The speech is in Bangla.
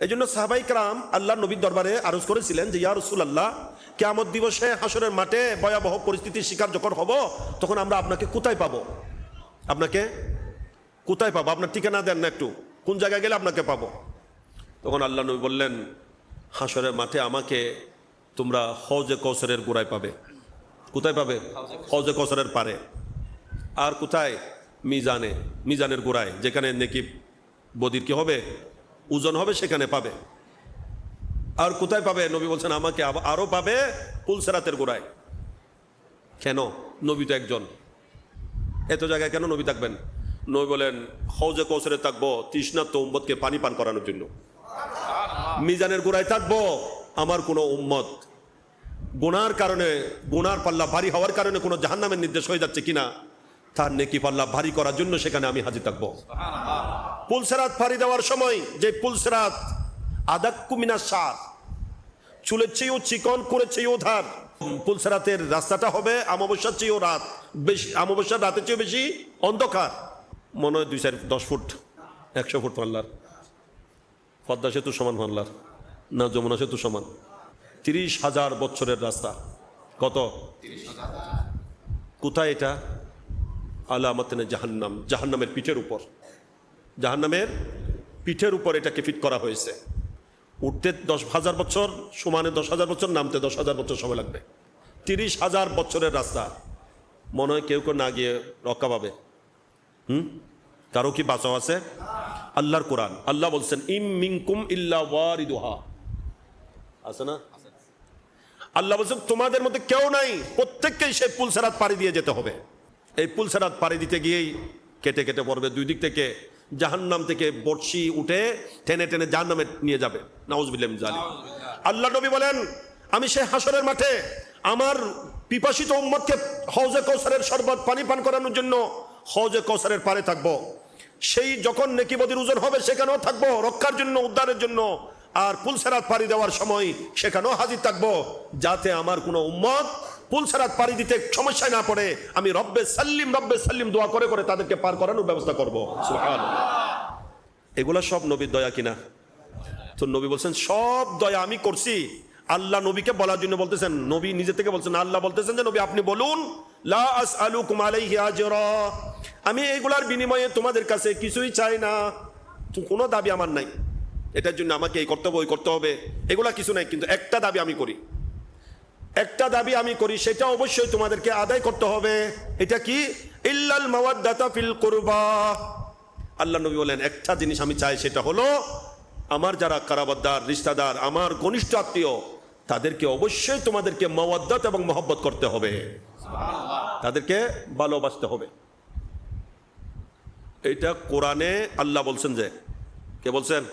এই জন্য সাহাবাই কালাম আল্লাহ নবীর দরবারে আরজ করেছিলেন যে, ইয়া রসুল আল্লাহ কেমন দিবসে হাসরের মাঠে ভয়াবহ পরিস্থিতির শিকার যখন হব, তখন আমরা আপনাকে কোথায় পাবো? আপনাকে কোথায় পাবো? আপনার ঠিকানা দেন না একটু। কোন জায়গায় গেলে আপনাকে পাবো? তখন আল্লাহ নবী বললেন হাসরের মাঠে আমাকে তোমরা হজে কৌসরের গোড়ায় পাবে। কোথায় পাবে? হজে কৌসরের পারে। আর কোথায়? মিজানে। মিজানের গোড়ায়, যেখানে নেকি বদির কি হবে। ওজন হবে সেখানে পাবে। আর কোথায় পাবে? নবী বলছেন, আমাকে আব- আরও পাবে পুলসেরাতের গোড়ায়। কেন? নবী তো একজন। এত জায়গায় কেন নবী থাকবেন? নবী বলেন হৌজে কৌসরে থাকব তৃষ্ণাত্ম উম্মতকে পানি পান করানোর জন্য। মিজানের গোড়ায় থাকব, আমার কোনো উম্মত। গুনার কারণে, গুনার পাল্লা ভারী হওয়ার কারণে কোনো জাহান্নামের নির্দেশ হয়ে যাচ্ছে কিনা, তার নেকি পাল্লা ভারী করার জন্য সেখানে আমি হাজির থাকব। পুলসেরাত ফাড়ি দেওয়ার সময় যে পুলসেরাত আদাক্কুমিনা সার চুলের চেয়েও চিকন করে চেয়েও ধার। পুলসেরাতের রাস্তাটা হবে আমাবস্যার চেয়েও রাত, বেশি আমাবস্যার রাতের চেয়েও বেশি অন্ধকার। মনে হয় দুই চার, দশ ফুট, একশো ফুট পাল্লার। পদ্মা সেতু সমান পাল্লার, না যমুনা সেতু সমান। তিরিশ হাজার বছরের রাস্তা। কত? কোথায় এটা? আলামতেনে জাহান্নাম, জাহান্নামের পিঠের উপর। জাহান্নামের পিঠের উপর এটাকে ফিট করা হয়েছে। উঠতে দশ হাজার বছর, সমানে দশ হাজার বছর, নামতে দশ হাজার বছর সময় লাগবে। তিরিশ হাজার বছরের রাস্তা। মনে হয় কেউ কেউ না গিয়ে রক্ষা পাবে। হুম? কারও কি বাঁচাও আছে? আল্লাহর কোরআন। আল্লাহ বলছেন, ইম মিনকুম ইল্লা ওয়ারিদুহা। আছে না? আল্লাহ বলছেন, তোমাদের মধ্যে কেউ নাই, প্রত্যেককেই সেই পুলসেরাত পাড়ি দিয়ে যেতে হবে। এই পুলসেরাত পাড়ি দিতে গিয়েই কেটে কেটে পড়বে। দুই দিক থেকে জাহান্নাম থেকে বর্ষি উঠে টেনে টেনে জাহান্নামে নিয়ে যাবে। জালি আল্লাহ নবী বলেন আমি সেই হাসরের মাঠে আমার পিপাসিত উম্মতকে হৌজে কৌসারের শরবত পানি পান করানোর জন্য হৌজে কৌসারের পারে থাকব। সেই যখন নেকিবদির ওজন হবে সেখানেও থাকব রক্ষার জন্য উদ্ধারের জন্য। আর পুলসেরাত পাড়ি দেওয়ার সময় সেখানেও হাজির থাকব যাতে আমার কোনো উম্মত পুলসেরাত পাড়ি দিতে সমস্যায় না পড়ে, আমি রব্বে সাল্লিম রব্বে সাল্লিম দোয়া করে করে তাদেরকে পার করানোর ব্যবস্থা করব। এগুলা সব নবীর দয়া কিনা? তো নবী বলছেন, সব দয়া আমি করছি। আল্লাহ নবীকে বলার জন্য বলতেছেন, নবী নিজে থেকে বলছেন, আল্লাহ বলতেছেন যে, নবী আপনি বলুন আমি এগুলার বিনিময়ে তোমাদের কাছে কিছুই চাই না। কোনো দাবি আমার নাই। এটার জন্য আমাকে এই করতে হবে, ওই করতে হবে। এগুলা কিছু নাই, কিন্তু একটা দাবি আমি করি। একটা দাবি আমি করি, সেটা অবশ্যই তোমাদেরকে আদায় করতে হবে। এটা কি? ইল্লাল মাওয়াদ্দাতা ফিল কুরবা। আল্লাহ নবী বলেন, একটা জিনিস আমি চাই, সেটা হলো আমার যারা কারাবাদ্দার রিস্তাদার আমার ঘনিষ্ঠ আত্মীয়, তাদেরকে অবশ্যই তোমাদেরকে মাওয়াদ্দাত এবং মহব্বত করতে হবে। তাদেরকে ভালোবাসতে হবে। এটা কোরআনে আল্লাহ বলছেন যে, কে বলছেন?